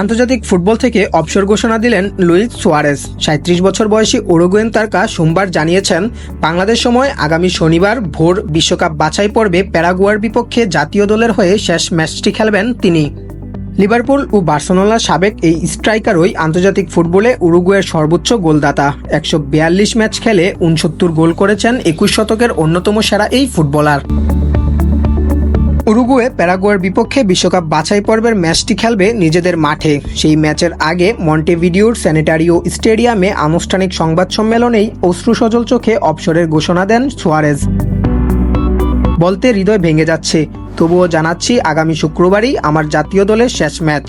আন্তর্জাতিক ফুটবল থেকে অবসর ঘোষণা দিলেন লুইস সোয়ারেজ। সাঁত্রিশ বছর বয়সী ওরুগুয়েন তারকা সোমবার জানিয়েছেন, বাংলাদেশ সময় আগামী শনিবার ভোর বিশ্বকাপ বাছাই পর্বে প্যারাগুয়ার বিপক্ষে জাতীয় দলের হয়ে শেষ ম্যাচটি খেলবেন তিনি। লিভারপুল ও বার্সেলোনার সাবেক এই স্ট্রাইকারই আন্তর্জাতিক ফুটবলে উরুগুয়ের সর্বোচ্চ গোলদাতা। একশো বিয়াল্লিশ ম্যাচ খেলে উনসত্তর গোল করেছেন একুশ শতকের অন্যতম সেরা এই ফুটবলার। উরুগুয়ে, প্যারাগুয়ের বিপক্ষে বিশ্বকাপ বাছাই পর্বের ম্যাচটি খেলবে নিজেদের মাঠে। সেই ম্যাচের আগে মন্টেভিডিওর স্যানিটারিও স্টেডিয়ামে আনুষ্ঠানিক সংবাদ সম্মেলনেই অশ্রুসজল চোখে অবসরের ঘোষণা দেন সোয়ারেজ। বলতে হৃদয় ভেঙে যাচ্ছে। তবুও জানাচ্ছি, আগামী শুক্রবারই আমার জাতীয় দলের শেষ ম্যাচ।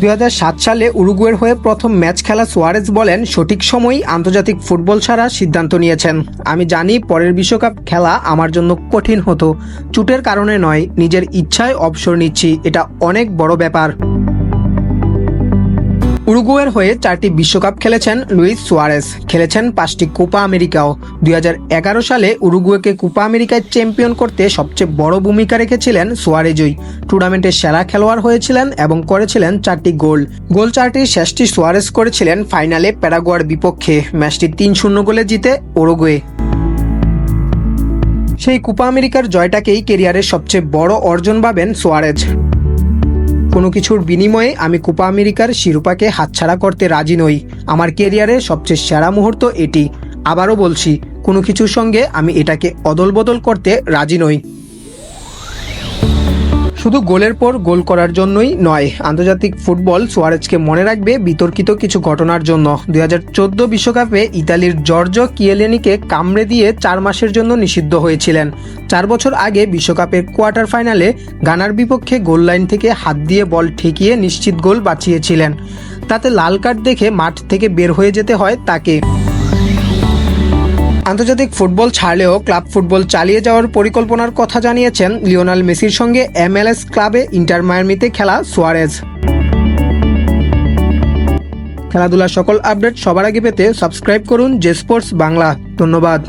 দু হাজার সাত সালে উরুগুয়ের হয়ে প্রথম ম্যাচ খেলা সোয়ারেজ বলেন সঠিক সময়ই আন্তর্জাতিক ফুটবল ছাড়া সিদ্ধান্ত নিয়েছেন। আমি জানি পরের বিশ্বকাপ খেলা আমার জন্য কঠিন হতো। চুটের কারণে নয়, নিজের ইচ্ছায় অবসর নিচ্ছি। এটা অনেক বড় ব্যাপার। উরুগুয়ের হয়ে চারটি বিশ্বকাপ খেলেছেন লুইস সোয়ারেস খেলেছেন পাঁচটি কোপা আমেরিকাও। দুই হাজার এগারো সালে উরুগুয়েকে কোপা আমেরিকায় চ্যাম্পিয়ন করতে সবচেয়ে বড় ভূমিকা রেখেছিলেন সোয়ারেজই। টুর্নামেন্টের সেরা খেলোয়াড় হয়েছিলেন এবং করেছিলেন চারটি গোল। গোল চারটির শেষটি সোয়ারেস করেছিলেন ফাইনালে প্যারাগুয়ার বিপক্ষে। ম্যাচটি তিন শূন্য গোলে জিতে উরুগুয়ে। সেই কোপা আমেরিকার জয়টাকেই কেরিয়ারের সবচেয়ে বড় অর্জন ভাবেন সোয়ারেজ। কোনো কিছুর বিনিময়ে আমি কোপা আমেরিকার শিরোপাকে হাতছাড়া করতে রাজি নই। আমার কেরিয়ারের সবচেয়ে সেরা মুহূর্ত এটি। আবারও বলছি, কোনো কিছুর সঙ্গে আমি এটাকে অদল বদল করতে রাজি নই। শুধু গোলের পর গোল করার জন্যই নয়, আন্তর্জাতিক ফুটবল সোয়ারেজকে মনে রাখবে বিতর্কিত কিছু ঘটনার জন্য। দুই চোদ্দ বিশ্বকাপে ইতালির জর্জ কিয়েলেনিকে কামড়ে দিয়ে চার মাসের জন্য নিষিদ্ধ হয়েছিলেন। চার বছর আগে বিশ্বকাপের কোয়ার্টার ফাইনালে গানার বিপক্ষে গোল লাইন থেকে হাত দিয়ে বল ঠেকিয়ে নিশ্চিত গোল বাঁচিয়েছিলেন। তাতে লাল কার্ড দেখে মাঠ থেকে বের হয়ে যেতে হয় তাকে। আন্তর্জাতিক ফুটবল ছাড়লেও ক্লাব ফুটবল চালিয়ে যাওয়ার পরিকল্পনার কথা জানিয়েছেন লিওনাল মেসির সঙ্গে এমএলএস ক্লাবে ইন্টার মায়ামিতে খেলা সোয়ারেজ। খেলাধুলার সকল আপডেট সবার আগে পেতে সাবস্ক্রাইব করুন জে স্পোর্টস বাংলা। ধন্যবাদ।